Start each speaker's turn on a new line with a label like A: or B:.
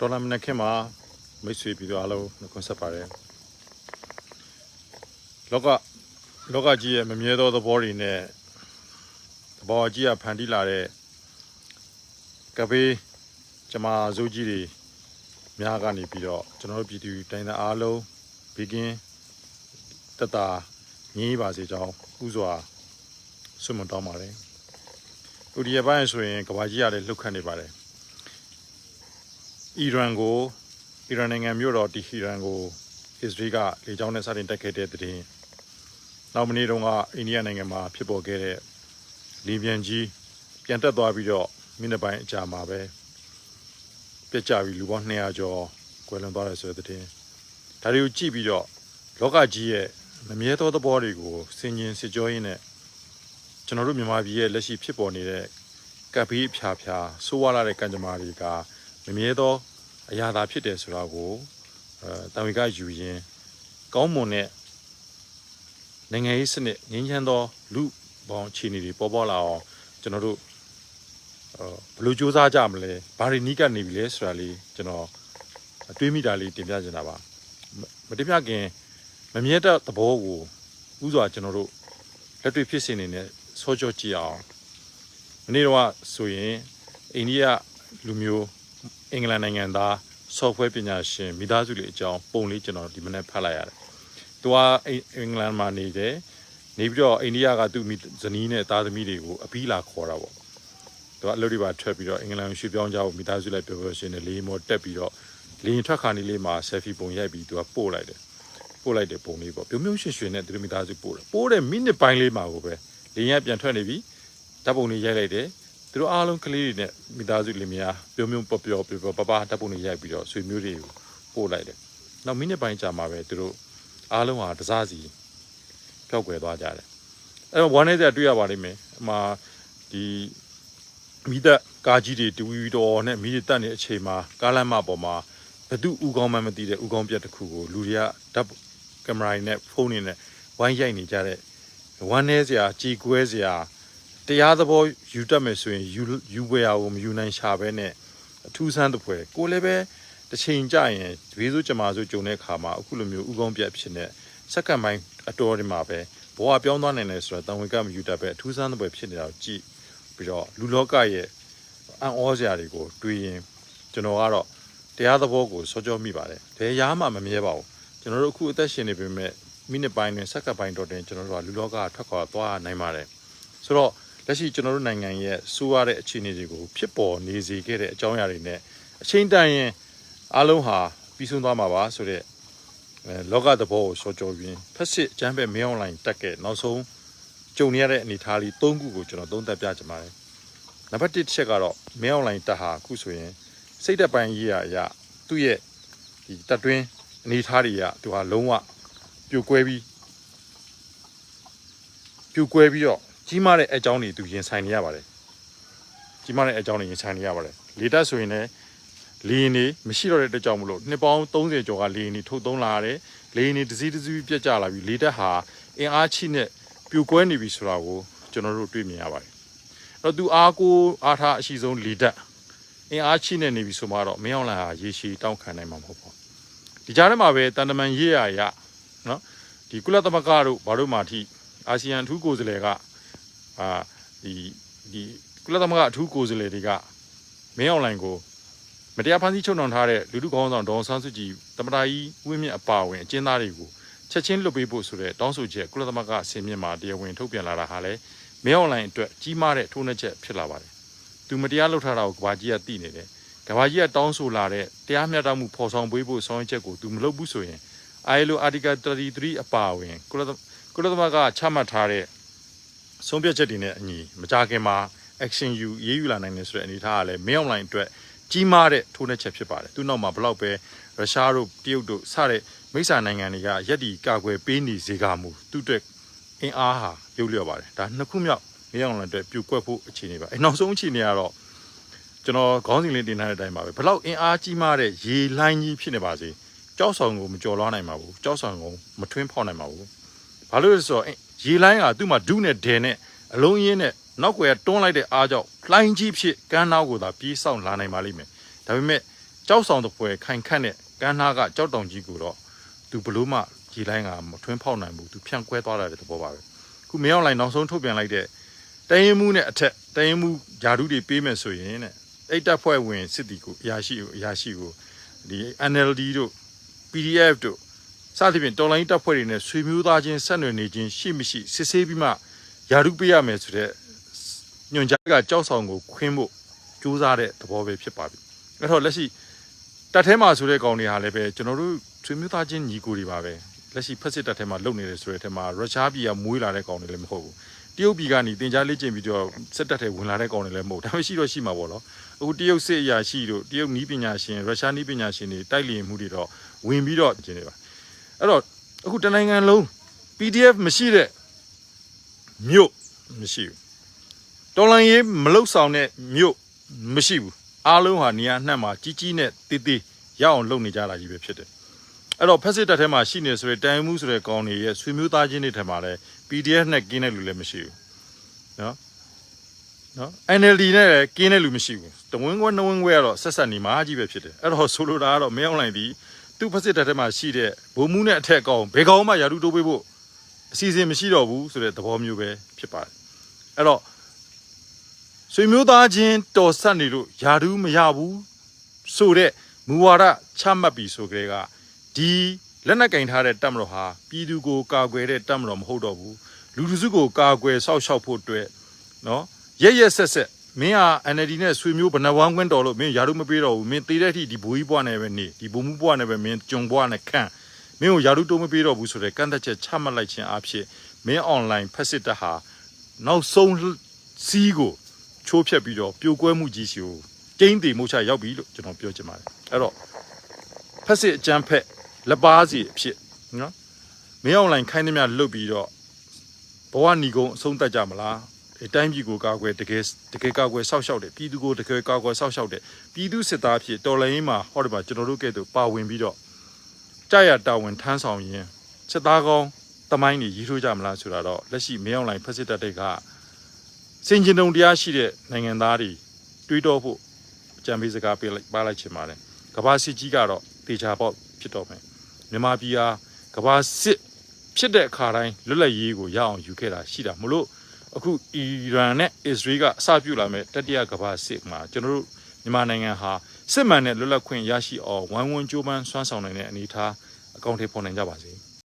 A: ဒေါ်လာမနက်ခင်းမှာမိတ်ဆွေပြီးတော့အားလုံးနှုတ်ခွန်းဆက်ပါတယ်လောကလောကကြီးရဲ့မမြဲသောသဘောတွေနဲ့သဘောကြီးကဖန်တီးလာတဲ့ကပေးကျမဇိုးကြီးတွေများကနေပြီးတော့ကျွန်တော်တို့ပြည်သူတိုင်းသားအားလုံးဘေကင်းတက်တာငြင်းပါစေကြောင်းဥစွာဆွမတောင်းပါတယ်ဥဒီရပိုင်းဆိုရင်ကဘာကြီးရတယ်လှုပ်ခတ်နေပါတယ် အီရန်ကိုအီရန်နိုင်ငံမြို့တော်တီဟီရန်ကိုအစ္စရေးကလေကြောင်းနဲ့စတင်တိုက်ခိုက်တဲ့တဲ့တင်နောက်မနေ့တုန်းကအိန္ဒိယနိုင်ငံမှာဖြစ်ပေါ်ခဲ့တဲ့လီဘီယန်ကြီးပြန်တက်သွားပြီးတော့မိနစ်ပိုင်းအကြာမှာပဲပြက်ကျပြီးလူပေါင်း200ကျော်ကွယ်လွန်သွားတယ်ဆိုတဲ့တဲ့ဒါတွေကိုကြည့်ပြီးတော့လောကကြီးရဲ့မမြဲသောသဘောတွေကိုဆင်ញင်စစ်ကြောရင်းနဲ့ကျွန်တော်တို့မြန်မာပြည်ရဲ့လက်ရှိဖြစ်ပေါ်နေတဲ့ကပ်ဘေးအဖျားဖျားဆိုးဝါးလာတဲ့ကံကြမ္မာတွေက မမြဲသောအရာသာဖြစ်တယ်ဆိုတာကိုအဲတာဝေကယူရင် ကောင်းမွန်တဲ့နိုင်ငံရေးစနစ်ငြိမ်းချမ်းသောလူပေါင်းခြေအနေတွေပေါ်ပေါ်လာအောင်ကျွန်တော်တို့အဲဘယ်လိုစူးစမ်းကြမလဲဘာတွေနီးကပ်နေပြီလဲဆိုတာလေးကျွန်တော်အတွေးမိတာလေးတင်ပြချင်တာပါမမတင်ပြခင်မမြဲတဲ့သဘောကိုဥစွာကျွန်တော်တို့လက်တွေ့ဖြစ်စဉ်နေနဲ့စောကြောကြည့်အောင်မနေ့တော့ဆိုရင်အိန္ဒိယလူမျိုး အင်္ဂလန်နိုင်ငံသား software ပညာရှင်မိသားစုလေးအကြောင်းပုံလေးကျွန်တော်ဒီမနေ့ဖတ်လိုက်ရတယ်။သူကအင်အင်္ဂလန်မှာနေတယ်။နေပြီးတော့အိန္ဒိယကသူ့မိဇနီးနဲ့သားသမီးတွေကိုအပီးလာခေါ်တာပေါ့။သူကအလုပ်တွေပါထွက်ပြီးတော့အင်္ဂလန်ရွှေ့ပြောင်းကြဖို့မိသားစုလိုက်ပြောပြောရှင်နဲ့လေးမော်တက်ပြီးတော့လေရင်ထွက်ခါနေလေးမှာ selfie ပုံရိုက်ပြီးသူကပို့လိုက်တယ်။ပို့လိုက်တဲ့ပုံလေးပေါ့။ပြုံပြုံရွှင်ရွှင်နဲ့သူတို့မိသားစုပို့တယ်။ပို့တဲ့မိနစ်ပိုင်းလေးမှာကိုပဲလေရင်ကပြန်ထွက်နေပြီ။ဓာတ်ပုံလေးရိုက်လိုက်တယ်။ သူတို့အားလုံးကလေးတွေနဲ့မိသားစုလင်မယားပြုံးပြုံးပျော်ပျော်ပျော်ပျော်ပပဓာတ်ပုံတွေရိုက်ပြီးတော့ဆွေမျိုးတွေကိုပို့လိုက်တယ်။နောက်မိနစ်ပိုင်းကြာမှာပဲသူတို့အားလုံးဟာတစားစီပျောက်ကွယ်သွားကြတယ်။အဲတော့ဝမ်းနေတဲ့တွေ့ရပါလိမ့်မယ်။အမှဒီမိသက်ကားကြီးတွေတူဝီတော်နဲ့မိတွေတက်နေတဲ့အချိန်မှာကားလမ်းမပေါ်မှာဘသူဥကောင်းမှမသိတဲ့ဥကောင်းပြက်တစ်ခုကိုလူတွေကဓာတ်ကင်မရာနဲ့ဖုန်းတွေနဲ့ဝိုင်းရိုက်နေကြတဲ့ဝမ်းနေစရာကြည်ကွဲစရာ တရားသဘောယူတတ်မယ်ဆိုရင်ယူယူပွဲရကိုမယူနိုင်ရှာပဲနဲ့အထူးဆန်းတစ်ပွဲကိုလည်းပဲတစ်ချိန်ကြရင်ဒွေးစိုးကြမာစိုးကြုံတဲ့အခါမှာအခုလိုမျိုးဥကောင်းပြတ်ဖြစ်နေစက္ကန့်ပိုင်းအတော်ဒီမှာပဲဘဝပြောင်းသွားနိုင်တယ်ဆိုတော့တန်ဝင်ကမယူတတ်ပဲအထူးဆန်းတစ်ပွဲဖြစ်နေတာကိုကြည့်ပြီးတော့လူလောကရဲ့အံ့ဩစရာတွေကိုတွေးရင်ကျွန်တော်ကတော့တရားသဘောကိုစောကြောမိပါတယ်ဘယ်ရားမှမမြဲပါဘူးကျွန်တော်တို့အခုအသက်ရှင်နေပေမဲ့မိနစ်ပိုင်းတွင်စက္ကန့်ပိုင်းတော့တင်ကျွန်တော်တို့ကလူလောကထွက်ခွာသွားနိုင်ပါတယ်ဆိုတော့ လက်ရှိကျွန်တော်တို့နိုင်ငံရဲ့စိုးရတဲ့အခြေအနေတွေကိုဖြစ်ပေါ်နေစေခဲ့တဲ့အကြောင်းအရာတွေနဲ့အချိန်တန်ရင်အားလုံးဟာပြီးဆုံးသွားမှာပါဆိုတဲ့အဲလောကသဘောကိုစောကြောရင်းဖက်စစ်အချမ်းပဲမင်းအွန်လိုင်းတက်ခဲ့နောက်ဆုံးကြုံနေရတဲ့အနေအထားလေး၃ခုကိုကျွန်တော်သုံးသပ်ပြချင်ပါတယ်နံပါတ်1တစ်ချက်ကတော့မင်းအွန်လိုင်းတက်ဟာအခုဆိုရင်စိတ်သက်ပိုင်းရေးရအရာသူ့ရဲ့ဒီတက်တွင်းအနေအထားတွေကသူဟာလုံးဝပြိုကွဲပြီးပြိုကွဲပြီးတော့ ကြီးမားတဲ့အကြောင်းတွေသူရင်ဆိုင်နေရပါတယ်ကြီးမားတဲ့အကြောင်းတွေရင်ဆိုင်နေရပါတယ်လေတက်ဆိုရင်လည်းလေရင်တွေမရှိတော့တဲ့အတွက်ကြောင့်မလို့နှစ်ပေါင်း30ကျော်ကလေရင်တွေထုတ်သုံးလာရတယ်လေရင်တွေတစ်စီးတစ်စီးပြတ်ကျလာပြီးလေတက်ဟာအင်အားချိနဲ့ပြိုကွဲနေပြီဆိုတာကိုကျွန်တော်တို့တွေ့မြင်ရပါတယ်အဲ့တော့သူအားကိုအားထားအရှိဆုံးလေတက်အင်အားချိနဲ့နေပြီဆိုမှတော့မင်းအောင်လှိုင်ဟာရေရှည်တောင်းခံနိုင်မှာမဟုတ်ပါဘူးဒီကြားထဲမှာပဲတန်တမန်ရေးရရနော်ဒီကုလသမဂ္ဂတို့ဘာလို့မှထိအာဆီယံအထူးကိုယ်စားလှယ်က အာဒီဒီကုလသမဂ္ဂအထူးကိုယ်စားလှယ်တွေကမင်းအွန်လိုင်းကိုမတရားဖန်ဆီးချုပ်နှောင်ထားတဲ့လူထုခေါင်းဆောင်ဒေါအောင်ဆန်းစုကြည်တမတာကြီးဝင်းမြင့်အပါအဝင်အကျဉ်းသားတွေကိုချက်ချင်းလွတ်ပေးဖို့ဆိုတဲ့တောင်းဆိုချက်ကုလသမဂ္ဂအစည်းအဝေးမှာတရားဝင်ထုတ်ပြန်လာတာဟာလည်းမင်းအွန်လိုင်းအတွက်ကြီးမားတဲ့ထိုးနှက်ချက်ဖြစ်လာပါတယ်။သူမတရားလုပ်ထားတာကိုကဘာကြီးကသိနေတယ်။ကဘာကြီးကတောင်းဆိုလာတဲ့တရားမျှတမှုဖော်ဆောင်ပေးဖို့ဆောင်ရွက်ချက်ကိုသူမလုပ်ဘူးဆိုရင် ILO Article 33အပါအဝင်ကုလသမကုလသမဂ္ဂချမှတ်ထားတဲ့ ဆုံးဖြတ်ချက်တွေနဲ့အညီမကြခင်မှာ action ယူရေးယူလာနိုင်တယ်ဆိုတဲ့အနေအထားကလည်းမင်းအွန်လိုင်းအတွက်ကြီးမားတဲ့ထိုးနှက်ချက်ဖြစ်ပါတယ်သူနောက်မှာဘလောက်ပဲရုရှားတို့တရုတ်တို့စတဲ့မိစ္ဆာနိုင်ငံတွေကရက်ဒီကာကွယ်ပေးနေစေကမူသူ့အတွက်အင်အားဟာရုပ်လျော့ပါတယ်ဒါနှစ်ခုမြောက်မင်းအွန်လိုင်းအတွက်ပြိုကွက်ဖို့အခြေအနေပါအဲနောက်ဆုံးအခြေအနေကတော့ကျွန်တော်ခေါင်းစဉ်လေးတင်ထားတဲ့အတိုင်းပါပဲဘလောက်အင်အားကြီးမားတဲ့ရေလိုင်းကြီးဖြစ်နေပါစေကြောက်ဆောင်ကိုမကြော်လွှားနိုင်ပါဘူးကြောက်ဆောင်ကိုမထွင်းဖောက်နိုင်ပါဘူးဘာလို့လဲဆိုတော့ ရေလိုင်းကသူ့မှာဒုနဲ့ဒဲနဲ့အလုံးရင်းနဲ့နောက်ွယ်တွန်းလိုက်တဲ့အားကြောင့်လှိုင်းကြီးဖြစ်ကမ်းနောက်ကိုသာပြေးဆောင်လာနိုင်ပါလိမ့်မယ်ဒါပေမဲ့ကြောက်ဆောင်တဲ့ပွဲခိုင်ခန့်တဲ့ကမ်းနားကကြောက်တောင်ကြီးကိုတော့သူဘလို့မှကြီးလိုင်းကမထွင်းဖောက်နိုင်ဘူးသူဖြန့်ကွဲသွားတာတဲ့သဘောပါပဲခုမင်းအောင်လိုင်းနောက်ဆုံးထုတ်ပြန်လိုက်တဲ့တရင်မှုနဲ့အထက်တရင်မှုဂျာဒူတွေပေးမယ်ဆိုရင်တဲ့အဲ့တပ်ဖွဲ့ဝင်စစ်တီကိုအရာရှိကိုအရာရှိကိုဒီ NLD တို့ PDF တို့ စသဖြင့်တော်လိုင်းတပ်ဖွဲ့တွေနဲ့ဆွေမျိုးသားချင်းဆက်နွယ်နေခြင်းရှိမရှိစစ်ဆေးပြီးမှယာရုပေးရမယ်ဆိုတဲ့ညွန်ကြားကကြောက်ဆောင်ကိုခွင်းဖို့ကြိုးစားတဲ့သဘောပဲဖြစ်ပါပြီအဲ့တော့လက်ရှိတပ်ထဲမှာဆိုတဲ့ကောင်တွေဟာလည်းပဲကျွန်တော်တို့ဆွေမျိုးသားချင်းညီကိုတွေပါပဲလက်ရှိဖက်စစ်တပ်ထဲမှာလုပ်နေတယ်ဆိုတဲ့ထဲမှာရုရှားပြည်ကမွေးလာတဲ့ကောင်တွေလည်းမဟုတ်ဘူးတရုတ်ပြည်ကနေတင် जा လေ့ကျင့်ပြီးတော့စစ်တပ်ထဲဝင်လာတဲ့ကောင်တွေလည်းမဟုတ်ဒါပေမဲ့ရှိတော့ရှိမှာပေါ့နော်အခုတရုတ်စစ်အရာရှိတို့တရုတ်နီးပညာရှင်ရုရှားနီးပညာရှင်တွေတိုက်လျင်မှုတွေတော့ဝင်ပြီးတော့ကျင်းနေပါ အဲ့တော့အခုတနိုင်ငံလုံး PDF မရှိတဲ့မြို့မရှိဘူးတော်လန်ရေးမလုတ်ဆောင်တဲ့မြို့မရှိဘူးအားလုံးဟာနေရာနှံ့မှာကြီးကြီးနဲ့တေးသေးရအောင်လုပ်နေကြတာကြီးပဲဖြစ်တယ်အဲ့တော့ဖက်စစ်တပ်ထဲမှာရှိနေဆိုတဲ့တိုင်မှုဆိုတဲ့ကောင်တွေရဲ့ဆွေမျိုးသားချင်းတွေထဲမှာလည်း PDF နဲ့ကင်းတဲ့လူလည်းမရှိဘူးနော်နော် NLD နဲ့လည်းကင်းတဲ့လူမရှိဘူးတဝင်းခွဲနှဝင်းခွဲကတော့ဆက်ဆက်နေမှာကြီးပဲဖြစ်တယ်အဲ့တော့ဆိုလိုတာကတော့မင်းအောင်လိုင်ဒီ သူ့ဖက်စစ်တပ်ထဲမှာရှိတဲ့ဘုံမှုနဲ့အထက်ကောင်ဘယ်ကောင်မှယာရုတိုးပေးဖို့အစီအစဉ်မရှိတော့ဘူးဆိုတဲ့သဘောမျိုးပဲဖြစ်ပါတယ်အဲ့တော့ဆွေမျိုးသားချင်းတော်ဆက်နေလို့ယာရုမရဘူးဆိုတဲ့မူဝါဒချမှတ်ပြီးဆိုကြတဲ့ကဒီလက်နက်ကင်ထားတဲ့တပ်မတော်ဟာပြည်သူကိုကာကွယ်တဲ့တပ်မတော်မဟုတ်တော့ဘူးလူလူစုကိုကာကွယ်ဆောက်ရှောက်ဖို့အတွက်နော်ရက်ရက်ဆက်ဆက် မင်းဟာ NLD နဲ့ဆွေမျိုးဘဏ္ဍဝမ်းကွင်းတော်လို့မင်းယာရုမပေးတော့ဘူးမင်းတည်တဲ့အထိဒီဘိုးကြီးဘွားနဲ့ပဲနေဒီဘုံမှုဘွားနဲ့ပဲမင်းကြုံဘွားနဲ့ခန့်မင်းကိုယာရုတိုးမပေးတော့ဘူးဆိုတဲ့ကန့်သက်ချက်ချမှတ်လိုက်ခြင်းအဖြစ်မင်း online ဖက်စစ်တပ်ဟာနောက်ဆုံးစီးကိုချိုးဖြက်ပြီးတော့ပြိုကွဲမှုကြီးစီကိုကျင်းတီမှုချရောက်ပြီလို့ကျွန်တော်ပြောချင်ပါတယ်အဲ့တော့ဖက်စစ်အကြမ်းဖက်လက်ပါစီအဖြစ်နော်မင်း online ခိုင်းသမျှလုတ်ပြီးတော့ဘဝညီကုန်းအဆုံးသတ်ကြမလားအ တိုင်းပြည်ကိုကာကွယ်တကယ်တကယ်ကာကွယ်ဆောက်ရှောက်တယ်ပြည်သူကိုတကယ်ကာကွယ်ဆောက်ရှောက်တယ်ပြည်သူစစ်သားဖြစ်တော်လှန်ရေးမှာဟောဒီမှာကျွန်တော်တို့ကဲ့သို့ပါဝင်ပြီးတော့ကြာရတာဝန်ထမ်းဆောင်ရင်စစ်သားကောင်းတမိုင်းတွေရီထိုးကြမလားဆိုတာတော့လက်ရှိမင်းအောင်လိုင်ဖက်စစ်တပ်တွေကစင်ကျင်တုံတရားရှိတဲ့နိုင်ငံသားတွေတွေးတောဖို့အကြံပေးစကားပေးလိုက်ပါလိုက်ချင်ပါတယ်ကဘာစစ်ကြီးကတော့တေချာပေါက်ဖြစ်တော့မယ်မြန်မာပြည်ဟာကဘာစစ်ဖြစ်တဲ့အခါတိုင်းလွတ်လပ်ရေးကိုရအောင်ယူခဲ့တာရှိတာမလို့ အခုအီရန်နဲ့အစ္စရေးကအစပြုလာမဲ့တတိယကမ္ဘာစစ်မှာကျွန်တော်တို့မြန်မာနိုင်ငံဟာစစ်မှန်တဲ့လွတ်လပ်ခွင့်ရရှိအောင်ဝိုင်းဝန်းကြိုးပမ်းဆွမ်းဆောင်နိုင်တဲ့အနေအထားအကောင့်ထဲပေါ်နိုင်ကြပါစေ။